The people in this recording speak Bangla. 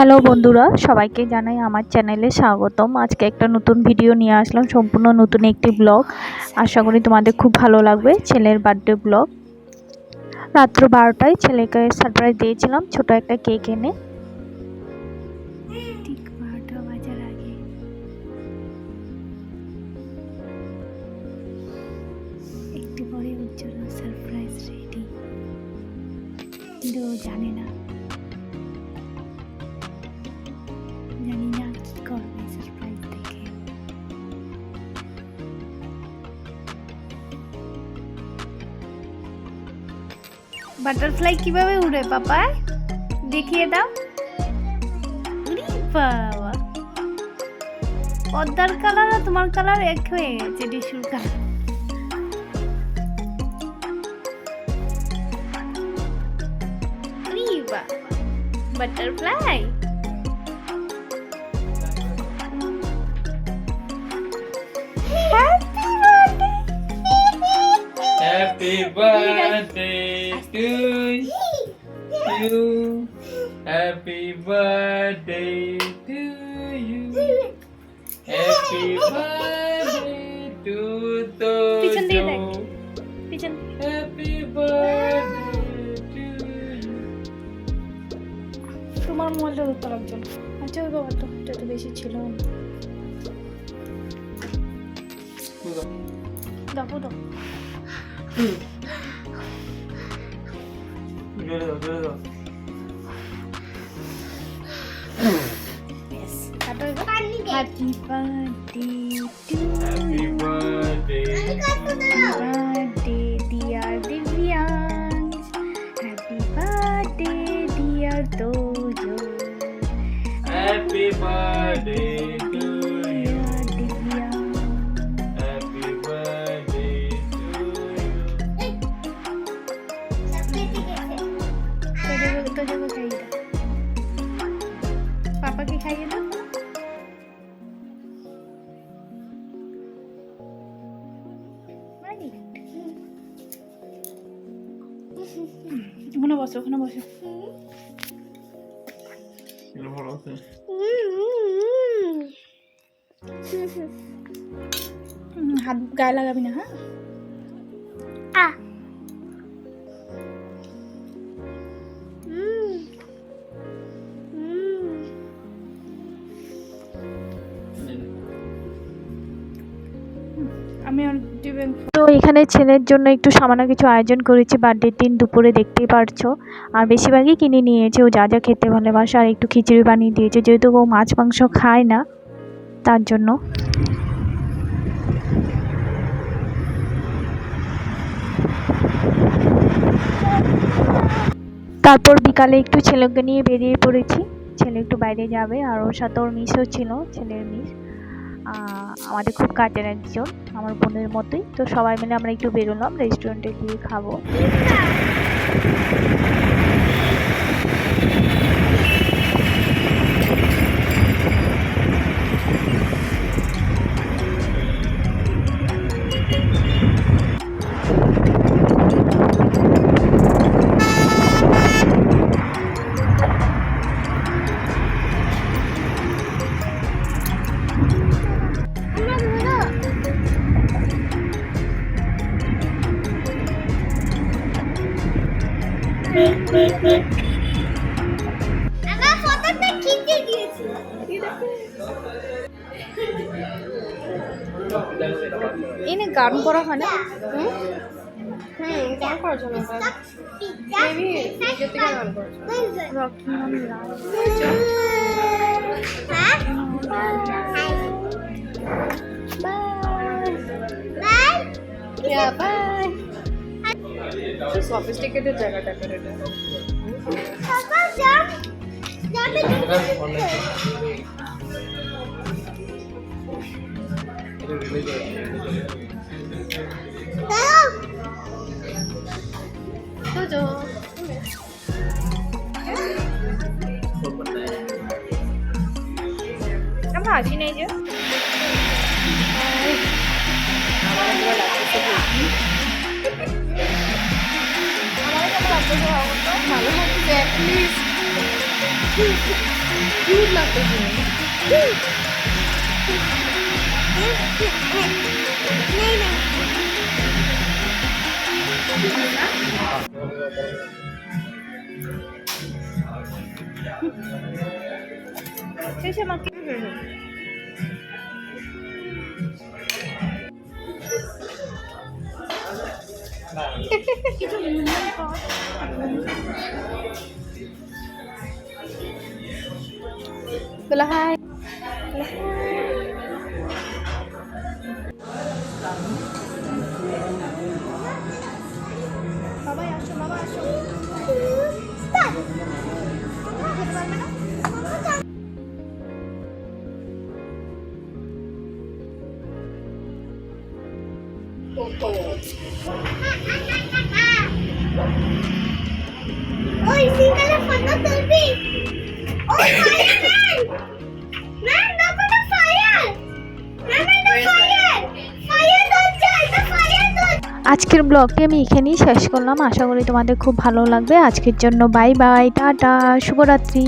হ্যালো বন্ধুরা, সবাইকে জানাই আমার চ্যানেলে স্বাগতম। আজকে একটা নতুন ভিডিও নিয়ে আসলাম, সম্পূর্ণ নতুন একটি ব্লগ। আশা করি তোমাদের খুব ভালো লাগবে, ছেলের বার্থডে ব্লগ। রাত্র বারোটায় ছেলেকে সারপ্রাইজ দিয়েছিলাম, ছোট একটা কেক এনে। সারপ্রাইজ জানে না। বাটারফ্লাই কীভাবে উড়ে পাপা? দেখিয়ে দাও। বাবা। পদ্মার কালার আর তোমার কালার এক হয়ে গেছে টিস্যুর colour. Butterfly. Happy birthday! To you. Happy birthday to you. Happy birthday to Tojo. Happy birthday to you. তোমার মোবাইলটা ধরতে লাগছে না আচ্ছা ওই বাবা তো তো বেশি ছিল না দেখো তো জোরে দাও, জোরে দাও। কাটো এবার happy birthday to Happy birthday. Birthday dear Divyansh happy birthday dear Tojo Happy birthday ওখানে বসো ওখানে বসো হাত গায়ে লাগাবি না হ্যাঁ আমি তো এখানে ছেলের জন্য একটু সামান্য কিছু আয়োজন করেছি বার্থডের দিন দুপুরে দেখতেই পারছ। আর বেশিরভাগই কিনে নিয়েছে, ও যা যা খেতে ভালোবাসে, আর একটু খিচুড়ি বানিয়ে দিয়েছে, যেহেতু ও মাছ মাংস খায় না, তার জন্য। তারপর বিকালে একটু ছেলেকে নিয়ে বেরিয়ে পড়েছি। ছেলে একটু বাইরে যাবে, আর ওর সাথে ওর মিসও ছিল, ছেলের মিস আমাদের খুব কাজের একজন, আমার বোনের মতোই। তো সবাই মিলে আমরা একটু বেরোলাম রেস্টুরেন্টে গিয়ে খাব। এনে গান করা হয় না? হুম? গান করার জন্য মেবি নিজের থেকে গান করার জন্য. সফিস্টিকেটেড জায়গাটা করে এটা Papa, jump. Jump it. দাও। তোজো আমরা আসি নাই যে আমার একবার আমাদের কেমন লাগতেছে ভালো লাগছে অ্যাটলিস্ট কিউট লাগতেছে শেষে মাকে বলো হাই বাবাই আসো বাবা আসো ওই সিঙ্গেলে ফটো তুলবি? ওই ফায়ার ম্যান ম্যান দেখো তো ফায়ার ম্যাম এটা ফায়ার ফায়ার হচ্ছে এটা ফায়ার হচ্ছে আজকের ব্লগটি আমি এখানেই শেষ করলাম। আশা করি তোমাদের খুব ভালো লাগবে। আজকের জন্য বাই বাই টাটা শুভরাত্রি।